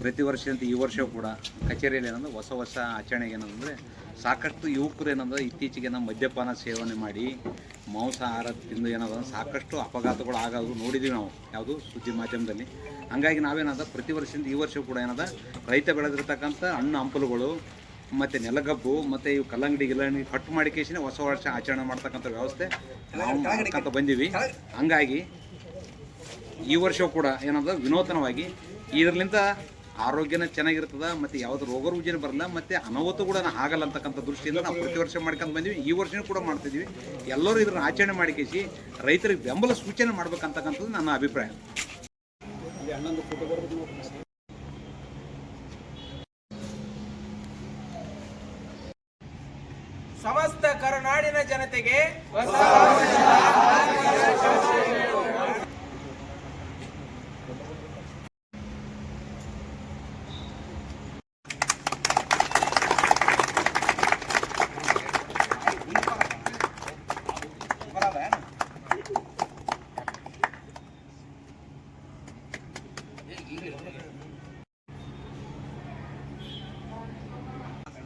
ಪ್ರತಿ ವರ್ಷದಂತೆ ಈ ವರ್ಷವೂ ಕೂಡ ಕಚೇರಿಯಲ್ಲಿ ಏನಂದ್ರೆ ಹೊಸ ಹೊಸ ಆಚರಣೆಗೆ ಏನಂದರೆ ಸಾಕಷ್ಟು ಯುವಕರು ಏನಂದ್ರೆ ಇತ್ತೀಚೆಗೆ ನಮ್ಮ ಮದ್ಯಪಾನ ಸೇವನೆ ಮಾಡಿ ಮಾಂಸಾಹಾರ ತಿಂದು ಏನದ ಸಾಕಷ್ಟು ಅಪಘಾತಗಳು ಆಗೋದು ನೋಡಿದ್ದೀವಿ ನಾವು, ಯಾವುದು ಸುದ್ದಿ ಮಾಧ್ಯಮದಲ್ಲಿ. ಹಂಗಾಗಿ ನಾವೇನದ ಪ್ರತಿ ವರ್ಷದಿಂದ ಈ ವರ್ಷವೂ ಕೂಡ ಏನದ ರೈತ ಬೆಳೆದಿರ್ತಕ್ಕಂಥ ಹಣ್ಣು ಹಂಪಲುಗಳು, ಮತ್ತು ನೆಲಗಬ್ಬು, ಮತ್ತು ಇವು ಕಲ್ಲಂಗಡಿ ಗಿಲ್ಲಂಗಡಿ ಕಟ್ ಮಾಡಿ ಕೇಸಿನ ಹೊಸ ವರ್ಷ ಆಚರಣೆ ಮಾಡ್ತಕ್ಕಂಥ ವ್ಯವಸ್ಥೆ ನಾವು ಮಾಡ್ಕೊಂತ ಬಂದೀವಿ. ಹಂಗಾಗಿ ಈ ವರ್ಷವೂ ಕೂಡ ಏನಂದ್ರೆ ವಿನೂತನವಾಗಿ ಇದರಿಂದ ಆರೋಗ್ಯನ ಚೆನ್ನಾಗಿರ್ತದ, ಮತ್ತು ಯಾವ್ದು ರೋಗ ರುಜಿನ ಬರಲ್ಲ, ಮತ್ತು ಅನಾಹುತ ಕೂಡ ಆಗಲ್ಲ ಅಂತಕ್ಕಂಥ ದೃಷ್ಟಿಯಿಂದ ನಾವು ಪ್ರತಿ ವರ್ಷ ಮಾಡ್ಕೊಂಡು ಬಂದೀವಿ. ಈ ವರ್ಷನೂ ಕೂಡ ಮಾಡ್ತಿದ್ವಿ. ಎಲ್ಲರೂ ಇದನ್ನ ಆಚರಣೆ ಮಾಡಿಕೇಸಿ ರೈತರಿಗೆ ಬೆಂಬಲ ಸೂಚನೆ ಮಾಡ್ಬೇಕಂತಕ್ಕಂಥದ್ದು ನನ್ನ ಅಭಿಪ್ರಾಯ. ಸಮಸ್ತ ಕರುನಾಡಿನ ಜನತೆಗೆ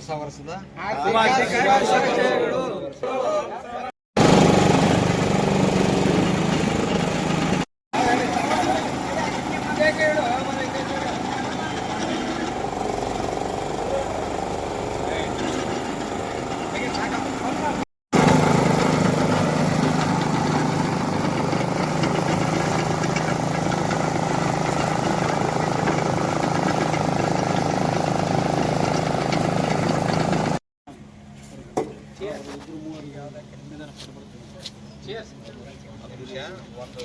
ಹೊಸ ವರ್ಷದ ಒಂದು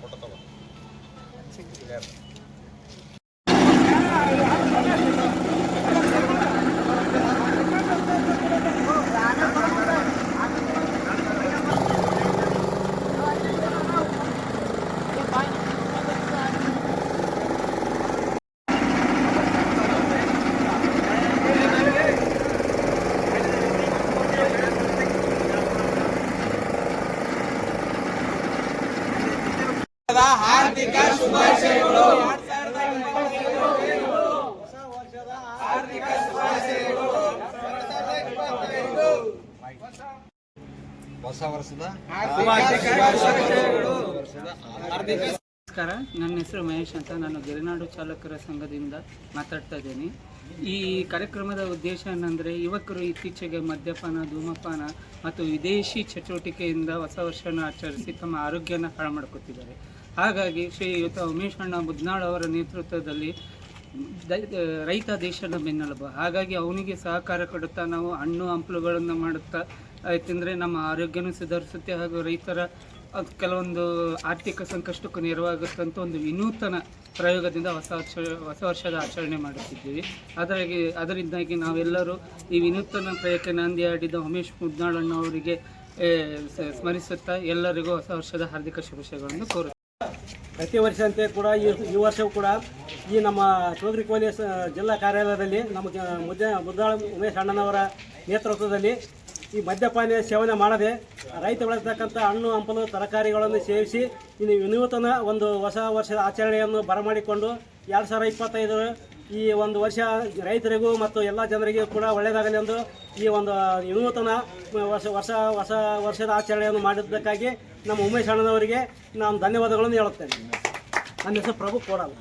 ಫೋಟೋ ತಗೋ ಹೊಸ ವರ್ಷದ ನಮಸ್ಕಾರ. ನನ್ನ ಹೆಸರು ಮಹೇಶ್ ಅಂತ ನಾನು ಗಿರಿನಾಡು ಚಾಲಕರ ಸಂಘದಿಂದ ಮಾತಾಡ್ತಾ ಇದ್ದೀನಿ. ಈ ಕಾರ್ಯಕ್ರಮದ ಉದ್ದೇಶ ಏನಂದರೆ ಯುವಕರು ಇತ್ತೀಚೆಗೆ ಮದ್ಯಪಾನ ಧೂಮಪಾನ ಮತ್ತು ವಿದೇಶಿ ಚಟುವಟಿಕೆಯಿಂದ ಹೊಸ ವರ್ಷವನ್ನು ಆಚರಿಸಿ ತಮ್ಮ ಆರೋಗ್ಯನ ಹಾಳು ಮಾಡ್ಕೊತಿದ್ದಾರೆ ಹಾಗಾಗಿ ಶ್ರೀಯುತ ಉಮೇಶ್ ಅಣ್ಣ ಮುದ್ನಾಳ್ ಅವರ ನೇತೃತ್ವದಲ್ಲಿ ರೈತ ದೇಶದ ಬೆನ್ನೆಲುಬು. ಹಾಗಾಗಿ ಅವನಿಗೆ ಸಹಕಾರ ಕೊಡುತ್ತಾ ನಾವು ಹಣ್ಣು ಹಂಪಲುಗಳನ್ನು ಮಾಡುತ್ತಾ ತಿಂದರೆ ನಮ್ಮ ಆರೋಗ್ಯನೂ ಸುಧಾರಿಸುತ್ತೆ ಹಾಗೂ ರೈತರ ಅದು ಕೆಲವೊಂದು ಆರ್ಥಿಕ ಸಂಕಷ್ಟಕ್ಕೂ ನೆರವಾಗುತ್ತೆ ಅಂತ ಒಂದು ವಿನೂತನ ಪ್ರಯೋಗದಿಂದ ಹೊಸ ವರ್ಷ, ಹೊಸ ವರ್ಷದ ಆಚರಣೆ ಮಾಡುತ್ತಿದ್ದೀವಿ. ಅದರಾಗಿ, ಅದರಿಂದಾಗಿ ನಾವೆಲ್ಲರೂ ಈ ವಿನೂತನ ಪ್ರಯತ್ನ ನಾಂದಿ ಆಡಿದ ಉಮೇಶ್ ಮುದ್ನಾಳಣ್ಣ ಅವರಿಗೆ ಸ್ಮರಿಸುತ್ತಾ ಎಲ್ಲರಿಗೂ ಹೊಸ ವರ್ಷದ ಹಾರ್ದಿಕ ಶುಭಾಶಯಗಳನ್ನು ಕೋರುತ್ತೇವೆ ಪ್ರತಿ ವರ್ಷದಂತೆ ಕೂಡ ಈ ವರ್ಷವೂ ಕೂಡ ಈ ನಮ್ಮ ಚೌಧರಿ ಕೋಲಿ ಜಿಲ್ಲಾ ಕಾರ್ಯಾಲಯದಲ್ಲಿ ನಮ್ಮ ಮುದ್ದೆ, ಮುದ್ದಾಳ ಉಮೇಶ್ ಅಣ್ಣನವರ ನೇತೃತ್ವದಲ್ಲಿ ಈ ಮದ್ಯಪಾನ ಸೇವನೆ ಮಾಡದೆ ರೈತ ಬೆಳೆತಕ್ಕಂಥ ಹಣ್ಣು, ಹಂಪಲು, ತರಕಾರಿಗಳನ್ನು ಸೇವಿಸಿ ಇನ್ನು ವಿನೂತನ ಒಂದು ಹೊಸ ವರ್ಷದ ಆಚರಣೆಯನ್ನು ಬರಮಾಡಿಕೊಂಡು ಎರಡು ಸಾವಿರ ಇಪ್ಪತ್ತೈದು ಈ ಒಂದು ವರ್ಷ ರೈತರಿಗೂ ಮತ್ತು ಎಲ್ಲ ಜನರಿಗೂ ಕೂಡ ಒಳ್ಳೆಯದಾಗಲಿ ಎಂದು ಈ ಒಂದು ವಿನೂತನ ವರ್ಷ ವರ್ಷ, ಹೊಸ ವರ್ಷದ ಆಚರಣೆಯನ್ನು ಮಾಡಿದ್ದಕ್ಕಾಗಿ ನಮ್ಮ ಉಮೇಶ್ ಅಣ್ಣನವರಿಗೆ ನಾನು ಧನ್ಯವಾದಗಳನ್ನು ಹೇಳುತ್ತೇನೆ. ನನ್ನ ಹೆಸರು ಪ್ರಭು ಕೋಡಲ್ಲ